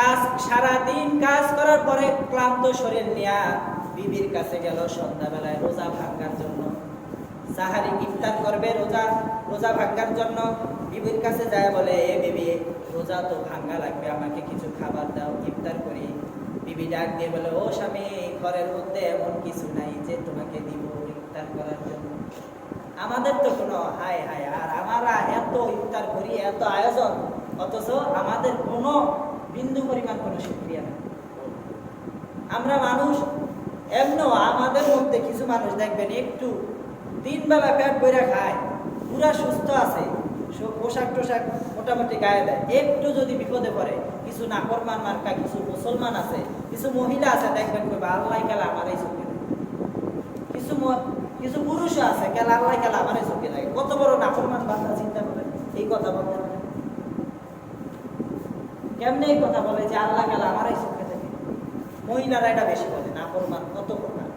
কাজ সারা দিন কাজ করার পরে ক্লান্ত শরীর নিয়ে বিবির কাছে গেল সন্ধ্যাবেলায় রোজা ভাঙ্গার জন্য। সাহারি ইফতার করবে রোজা রোজা ভাঙার জন্য। বিবির কাছে যায় বলে, এ বিবি, রোজা তো ভাঙ্গা লাগবে, আমাকে কিছু খাবার দাও, ইফতার করি। বিবি ডাক দিয়ে বলে, ও স্বামী, ঘরের মধ্যে এমন কিছু নাই যে তোমাকে দিব ইফতার করার জন্য। আমাদের তো কোনো, হায় হায়, আর আমরা এত ইফতার করি, এত আয়োজন, অথচ আমাদের কোনো বিন্দু পরিমাণ কোনো সুক্রিয়া নেই। আমরা মানুষ এমন আমাদের মধ্যে কিছু মানুষ দেখবেন একটু তিন বেলা পেট বইরা খায়, পুরা সুস্থ আছে পোশাক টোশাক মোটামুটি গায়ে দেয়। একটু যদি বিপদে পড়ে, কিছু নাকরমান মার্কা, কিছু মুসলমান আছে, কিছু মহিলা আছে, দেখবেন কইবা, আল্লাহ কালা আমার এই চোখে। কিছু কিছু পুরুষও আছে কেলা আল্লাহ কালা আমার এই চোখে লাগে কত বড় নাফরমান বান্দা চিন্তা করেন এই কথা বলতে এই কথা বলে যে আল্লাহ কালা আমার এই চোখে থাকে? মহিলারা এটা বেশি বলে নাফরমান কত প্রকার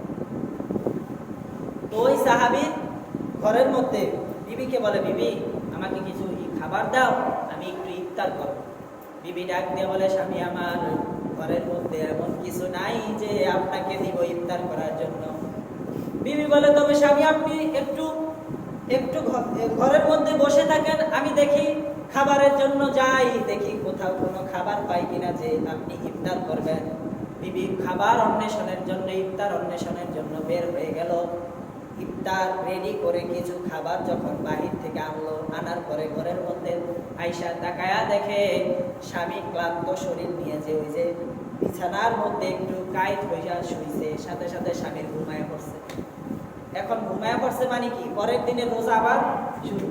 তো ওই সাহাবি ঘরের মধ্যে বিবিকে বলে, বিবি, আমাকে কিছু খাবার দাও, আমি একটু ইফতার করব। বিবি ডাক দিয়ে বলে, স্বামী, আমার ঘরের মধ্যে এমন কিছু নাই যে আপনাকে দিব ইফতার করার জন্য। বিবি বলে, তবে স্বামী, আপনি একটু একটু ঘরের মধ্যে বসে থাকেন, আমি দেখি খাবারের জন্য যাই, দেখি কোথাও কোনো খাবার পাই কিনা যে আপনি ইফতার করবেন। বিবি, খাবার অন্বেষণের জন্য, ইফতার অন্বেষণের জন্য বের হয়ে গেল। ইফতার রেডি করে কিছু খাবার যখন বাহির থেকে আনলো, আনার পরে ঘরের মধ্যে আইসা তাকায়া দেখে, স্বামী ক্লান্ত শরীর নিয়ে যে ওই যে বিছানার মধ্যে একটু কাইট হইয়া শুইছে, সাথে সাথে স্বামীর ঘুমায় পড়ছে। এখন ঘুমায় পড়ছে মানে কি? পরের দিনে রোজা আবার শুরু।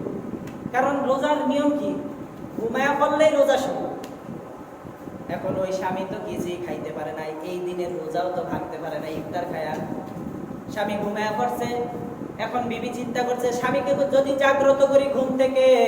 কারণ রোজার নিয়ম কি? ঘুমায়া পড়লেই রোজা শুরু। এখন ওই স্বামী তো কিছুই খাইতে পারে নাই এই দিনের রোজাও তো ভাঙতে পারে না, ইফতার খায়া। স্বামী ঘুমায়া পড়ছে, এখন বিবি চিন্তা করছে, স্বামীকে যদি জাগ্রত করি ঘুম থেকে,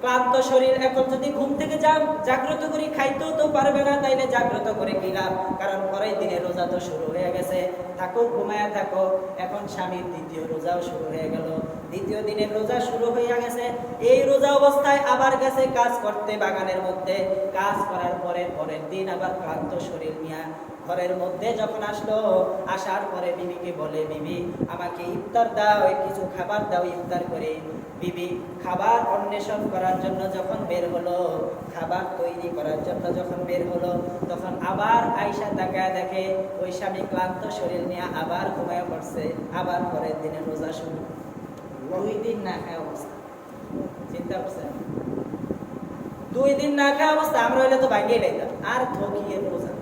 ক্লান্ত শরীর, এখন যদি ঘুম থেকে যা- জাগ্রত করি, খাইতেও তো পারবে না, তাইলে জাগ্রত করে কি লাভ? কারণ পরের দিনে রোজা তো শুরু হয়ে গেছে। থাকো, ঘুমায়া থাকো, এখন স্বামীর দ্বিতীয় রোজাও শুরু হয়ে গেল। দ্বিতীয় দিনের রোজা শুরু হয়ে গেছে। এই রোজা অবস্থায় আবার গেছে কাজ করতে বাগানের মধ্যে। কাজ করার পরে পরের দিন আবার ক্লান্ত শরীর নিয়ে ঘরের মধ্যে যখন আসলো, আসার পরে বিবিকে বলে, বিবি, আমাকে ইফতার দাও, কিছু খাবার দাও ইফতার করে। বিবি খাবার অন্বেষণ করার জন্য যখন বের হলো, খাবার তৈরি করার জন্য যখন বের হলো, তখন আবার আয়সা তাকায় দেখে, ওই স্বামী ক্লান্ত শরীর নিয়ে আবার ঘুমায় পড়ছে। আবার পরের দিনে রোজা শুরু। দুই দিন না খায় অবস্থা। চিন্তা করছেন? দুই দিন না খায় অবস্থা, আমরা হইলে তো ভাঙিয়ে লাইতাম। আর থকিয়ে রোজা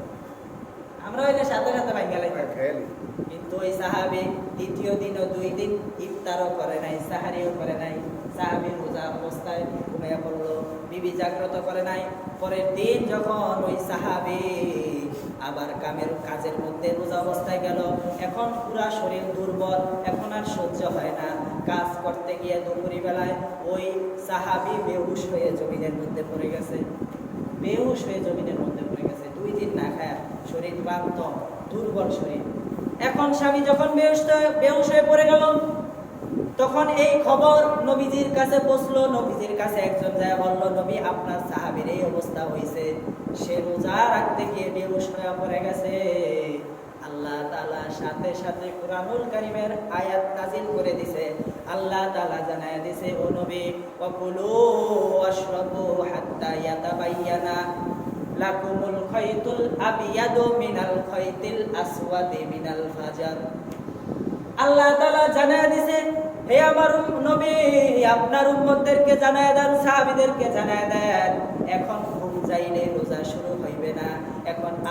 আমরা হইলে সাথে সাথে ভাঙিয়ে লাইতাম কিন্তু ওই সাহাবি দ্বিতীয় দিনও দুই দিন ইফতারও করে নাই সাহারিও করে নাই। সাহাবি রোজা অবস্থায় ঘুমিয়ে পড়ল বিবি জাগ্রত করে নাই। পরের দিন যখন ওই সাহাবি আবার কামের কাজের মধ্যে রোজা অবস্থায় গেল এখন পুরা শরীর দুর্বল এখন আর সহ্য হয় না। কাজ করতে গিয়ে দুপুরি বেলায় ওই সাহাবি বেহুশ হয়ে জমিনের মধ্যে পড়ে গেছে। বেহুশ হয়ে জমিনের মধ্যে পড়ে গেছে দুই দিন না ক্লান্ত দুর্বল শরীর। এখন স্বামী যখন বেহুশ হয়ে- পড়ে গেল, তখন এই খবর নবীজির কাছে পৌঁছলো। নবীজির কাছে একজন যায় বলল, নবী, আপনার সাহাবীর এই অবস্থা হয়েছে। সে রোজা রাখতে গিয়ে বেহুশ হয়ে পড়ে গেছে। আল্লাহ তাআলা সাথে সাথে কুরআনুল কারীমের আয়াত নাজিল করে দিছে। আল্লাহ তাআলা জানায় দিছে, ও নবী ওয়াকুলু ওয়াশরাবু হাত্তা ইয়াতাবাইয়ানা। লাকুমুল আবিয়াদু মিনাল আসওয়াদি মিনাল ফাজার। আল্লাহ তাআলা জানায় দিছে, হে আমার নবী, আপনার উম্মতদেরকে জানায় দেন, সাহাবীদেরকে জানায় দেন, এখন ঘুম যাইলে রোজা শুরু হইবে না, এখন